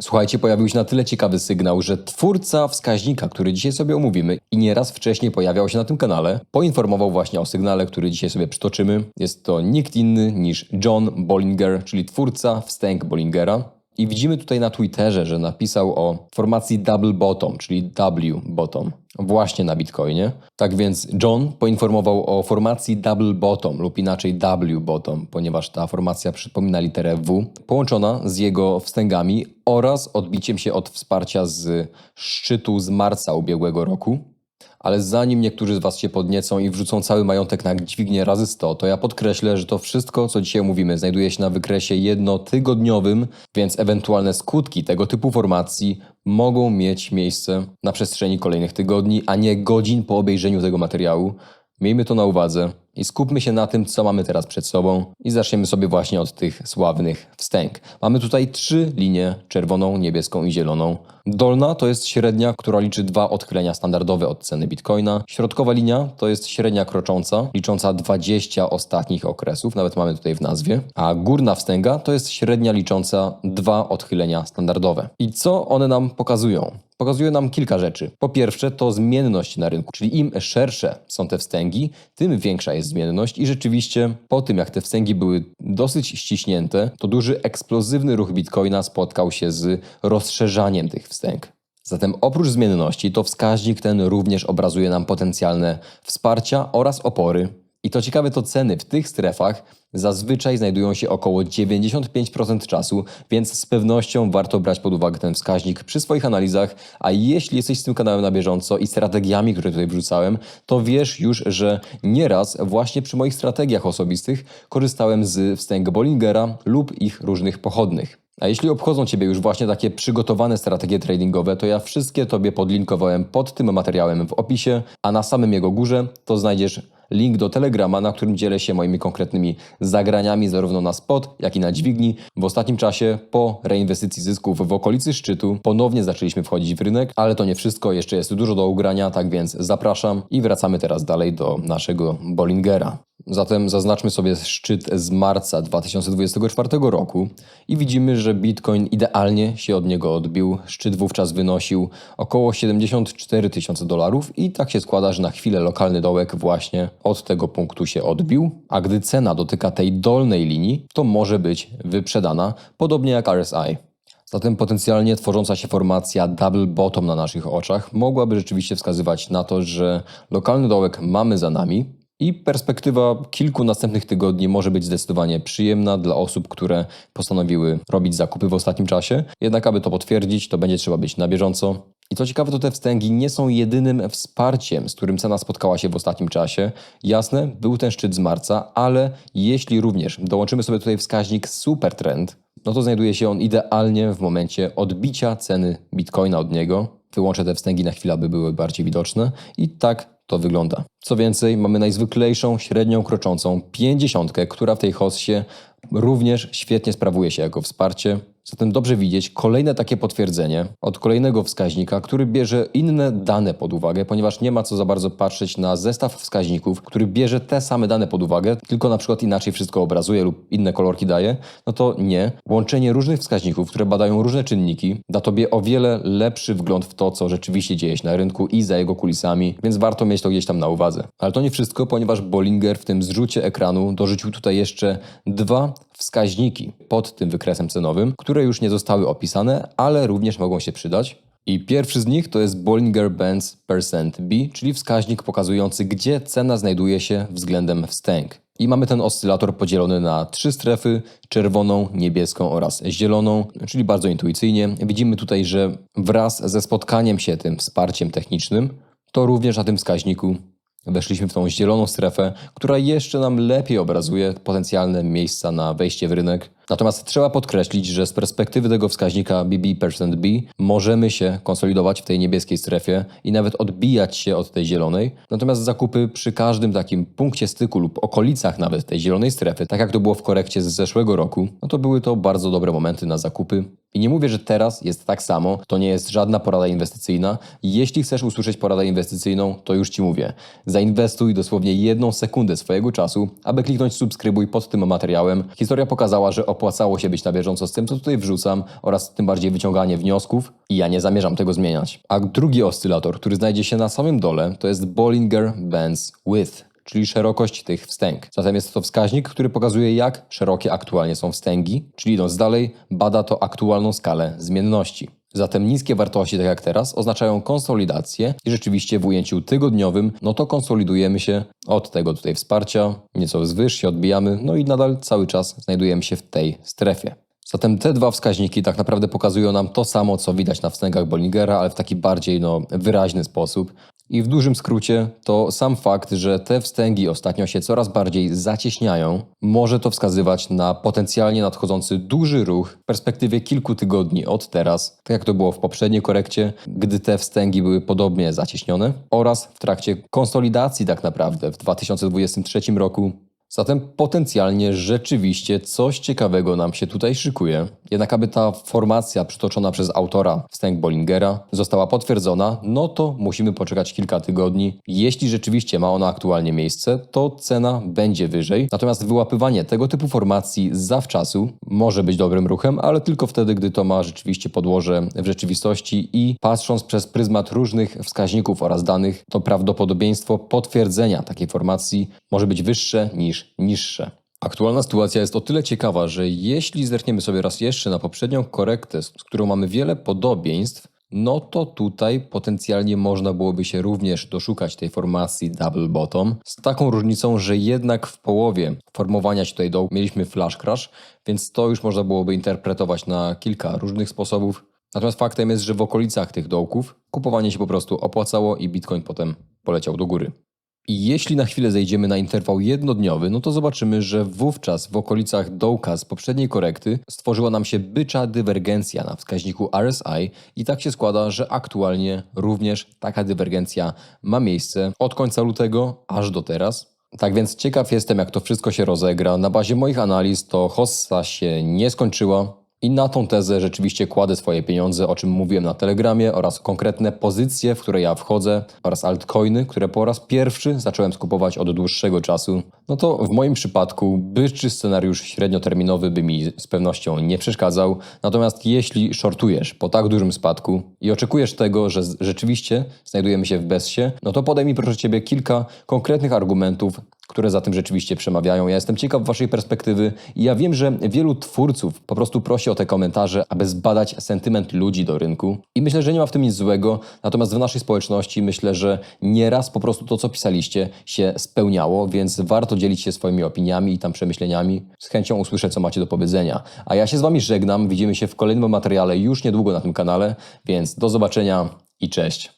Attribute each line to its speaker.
Speaker 1: Słuchajcie, pojawił się na tyle ciekawy sygnał, że twórca wskaźnika, który dzisiaj sobie omówimy i nieraz wcześniej pojawiał się na tym kanale, poinformował właśnie o sygnale, który dzisiaj sobie przytoczymy. Jest to nikt inny niż John Bollinger, czyli twórca wstęg Bollingera. I widzimy tutaj na Twitterze, że napisał o formacji double bottom, czyli W bottom, właśnie na Bitcoinie. Tak więc John poinformował o formacji double bottom lub inaczej W bottom, ponieważ ta formacja przypomina literę W, połączona z jego wstęgami oraz odbiciem się od wsparcia z szczytu z marca ubiegłego roku. Ale zanim niektórzy z Was się podniecą i wrzucą cały majątek na dźwignię razy 100, to ja podkreślę, że to wszystko, co dzisiaj mówimy, znajduje się na wykresie jednotygodniowym, więc ewentualne skutki tego typu formacji mogą mieć miejsce na przestrzeni kolejnych tygodni, a nie godzin po obejrzeniu tego materiału. Miejmy to na uwadze i skupmy się na tym, co mamy teraz przed sobą i zaczniemy sobie właśnie od tych sławnych wstęg. Mamy tutaj trzy linie, czerwoną, niebieską i zieloną. Dolna to jest średnia, która liczy dwa odchylenia standardowe od ceny Bitcoina. Środkowa linia to jest średnia krocząca, licząca 20 ostatnich okresów, nawet mamy tutaj w nazwie. A górna wstęga to jest średnia licząca dwa odchylenia standardowe. I co one nam pokazują? Pokazuje nam kilka rzeczy. Po pierwsze, to zmienność na rynku, czyli im szersze są te wstęgi, tym większa jest zmienność i rzeczywiście po tym, jak te wstęgi były dosyć ściśnięte, to duży eksplozywny ruch Bitcoina spotkał się z rozszerzaniem tych wstęg. Zatem oprócz zmienności, to wskaźnik ten również obrazuje nam potencjalne wsparcia oraz opory. I to ciekawe, to ceny w tych strefach zazwyczaj znajdują się około 95% czasu, więc z pewnością warto brać pod uwagę ten wskaźnik przy swoich analizach. A jeśli jesteś z tym kanałem na bieżąco i strategiami, które tutaj wrzucałem, to wiesz już, że nieraz właśnie przy moich strategiach osobistych korzystałem z wstęg Bollingera lub ich różnych pochodnych. A jeśli obchodzą Ciebie już właśnie takie przygotowane strategie tradingowe, to ja wszystkie Tobie podlinkowałem pod tym materiałem w opisie, a na samym jego górze to znajdziesz link do Telegrama, na którym dzielę się moimi konkretnymi zagraniami zarówno na spot, jak i na dźwigni. W ostatnim czasie, po reinwestycji zysków w okolicy szczytu, ponownie zaczęliśmy wchodzić w rynek, ale to nie wszystko, jeszcze jest dużo do ugrania, tak więc zapraszam i wracamy teraz dalej do naszego Bollingera. Zatem zaznaczmy sobie szczyt z marca 2024 roku i widzimy, że Bitcoin idealnie się od niego odbił. Szczyt wówczas wynosił około 74 tysiące dolarów i tak się składa, że na chwilę lokalny dołek właśnie od tego punktu się odbił, a gdy cena dotyka tej dolnej linii, to może być wyprzedana, podobnie jak RSI. Zatem potencjalnie tworząca się formacja double bottom na naszych oczach mogłaby rzeczywiście wskazywać na to, że lokalny dołek mamy za nami, i perspektywa kilku następnych tygodni może być zdecydowanie przyjemna dla osób, które postanowiły robić zakupy w ostatnim czasie. Jednak, aby to potwierdzić, to będzie trzeba być na bieżąco. I co ciekawe, to te wstęgi nie są jedynym wsparciem, z którym cena spotkała się w ostatnim czasie. Jasne, był ten szczyt z marca, ale jeśli również dołączymy sobie tutaj wskaźnik supertrend, no to znajduje się on idealnie w momencie odbicia ceny bitcoina od niego. Wyłączę te wstęgi na chwilę, aby były bardziej widoczne. I tak to wygląda. Co więcej, mamy najzwyklejszą średnią kroczącą 50, która w tej hossie również świetnie sprawuje się jako wsparcie. Zatem dobrze widzieć kolejne takie potwierdzenie od kolejnego wskaźnika, który bierze inne dane pod uwagę, ponieważ nie ma co za bardzo patrzeć na zestaw wskaźników, który bierze te same dane pod uwagę, tylko na przykład inaczej wszystko obrazuje lub inne kolorki daje. No to nie. Łączenie różnych wskaźników, które badają różne czynniki, da tobie o wiele lepszy wgląd w to, co rzeczywiście dzieje się na rynku i za jego kulisami, więc warto mieć to gdzieś tam na uwadze. Ale to nie wszystko, ponieważ Bollinger w tym zrzucie ekranu dorzucił tutaj jeszcze dwa wskaźniki pod tym wykresem cenowym, które już nie zostały opisane, ale również mogą się przydać. I pierwszy z nich to jest Bollinger Bands Percent B, czyli wskaźnik pokazujący, gdzie cena znajduje się względem wstęg. I mamy ten oscylator podzielony na trzy strefy: czerwoną, niebieską oraz zieloną, czyli bardzo intuicyjnie. Widzimy tutaj, że wraz ze spotkaniem się tym wsparciem technicznym, to również na tym wskaźniku Weszliśmy w tą zieloną strefę, która jeszcze nam lepiej obrazuje potencjalne miejsca na wejście w rynek. Natomiast trzeba podkreślić, że z perspektywy tego wskaźnika BB%B możemy się konsolidować w tej niebieskiej strefie i nawet odbijać się od tej zielonej. Natomiast zakupy przy każdym takim punkcie styku lub okolicach nawet tej zielonej strefy, tak jak to było w korekcie z zeszłego roku, no to były to bardzo dobre momenty na zakupy. I nie mówię, że teraz jest tak samo, to nie jest żadna porada inwestycyjna. Jeśli chcesz usłyszeć poradę inwestycyjną, to już Ci mówię. Zainwestuj dosłownie jedną sekundę swojego czasu, aby kliknąć subskrybuj pod tym materiałem. Historia pokazała, że opłacało się być na bieżąco z tym, co tutaj wrzucam oraz tym bardziej wyciąganie wniosków i ja nie zamierzam tego zmieniać. A drugi oscylator, który znajdzie się na samym dole, to jest Bollinger Bands Width czyli szerokość tych wstęg. Zatem jest to wskaźnik, który pokazuje, jak szerokie aktualnie są wstęgi, czyli idąc dalej, bada to aktualną skalę zmienności. Zatem niskie wartości, tak jak teraz, oznaczają konsolidację i rzeczywiście w ujęciu tygodniowym, no to konsolidujemy się od tego tutaj wsparcia, nieco wzwyż się odbijamy, no i nadal cały czas znajdujemy się w tej strefie. Zatem te dwa wskaźniki tak naprawdę pokazują nam to samo, co widać na wstęgach Bollingera, ale w taki bardziej no, wyraźny sposób. I w dużym skrócie to sam fakt, że te wstęgi ostatnio się coraz bardziej zacieśniają, może to wskazywać na potencjalnie nadchodzący duży ruch w perspektywie kilku tygodni od teraz, tak jak to było w poprzedniej korekcie, gdy te wstęgi były podobnie zacieśnione, oraz w trakcie konsolidacji tak naprawdę w 2023 roku Zatem potencjalnie rzeczywiście coś ciekawego nam się tutaj szykuje. Jednak aby ta formacja przytoczona przez autora wstęg Bollingera została potwierdzona, no to musimy poczekać kilka tygodni. Jeśli rzeczywiście ma ona aktualnie miejsce, to cena będzie wyżej. Natomiast wyłapywanie tego typu formacji zawczasu może być dobrym ruchem, ale tylko wtedy, gdy to ma rzeczywiście podłoże w rzeczywistości i patrząc przez pryzmat różnych wskaźników oraz danych, to prawdopodobieństwo potwierdzenia takiej formacji może być wyższe niż niższe. Aktualna sytuacja jest o tyle ciekawa, że jeśli zerkniemy sobie raz jeszcze na poprzednią korektę, z którą mamy wiele podobieństw, no to tutaj potencjalnie można byłoby się również doszukać tej formacji double bottom, z taką różnicą, że jednak w połowie formowania się tutaj dołu mieliśmy flash crash, więc to już można byłoby interpretować na kilka różnych sposobów. Natomiast faktem jest, że w okolicach tych dołków kupowanie się po prostu opłacało i Bitcoin potem poleciał do góry. Jeśli na chwilę zejdziemy na interwał jednodniowy, no to zobaczymy, że wówczas w okolicach dołka z poprzedniej korekty stworzyła nam się bycza dywergencja na wskaźniku RSI i tak się składa, że aktualnie również taka dywergencja ma miejsce od końca lutego aż do teraz. Tak więc ciekaw jestem, jak to wszystko się rozegra. Na bazie moich analiz to hossa się nie skończyła. I na tą tezę rzeczywiście kładę swoje pieniądze, o czym mówiłem na Telegramie, oraz konkretne pozycje, w które ja wchodzę, oraz altcoiny, które po raz pierwszy zacząłem skupować od dłuższego czasu. No to w moim przypadku byczy scenariusz średnioterminowy by mi z pewnością nie przeszkadzał. Natomiast jeśli shortujesz po tak dużym spadku i oczekujesz tego, że rzeczywiście znajdujemy się w bezsie, no to podaj mi proszę Ciebie kilka konkretnych argumentów, które za tym rzeczywiście przemawiają. Ja jestem ciekaw Waszej perspektywy i ja wiem, że wielu twórców po prostu prosi o te komentarze, aby zbadać sentyment ludzi do rynku. I myślę, że nie ma w tym nic złego. Natomiast w naszej społeczności myślę, że nieraz po prostu to, co pisaliście, się spełniało, więc warto dzielić się swoimi opiniami i tam przemyśleniami. Z chęcią usłyszę, co macie do powiedzenia. A ja się z Wami żegnam. Widzimy się w kolejnym materiale już niedługo na tym kanale, więc do zobaczenia i cześć.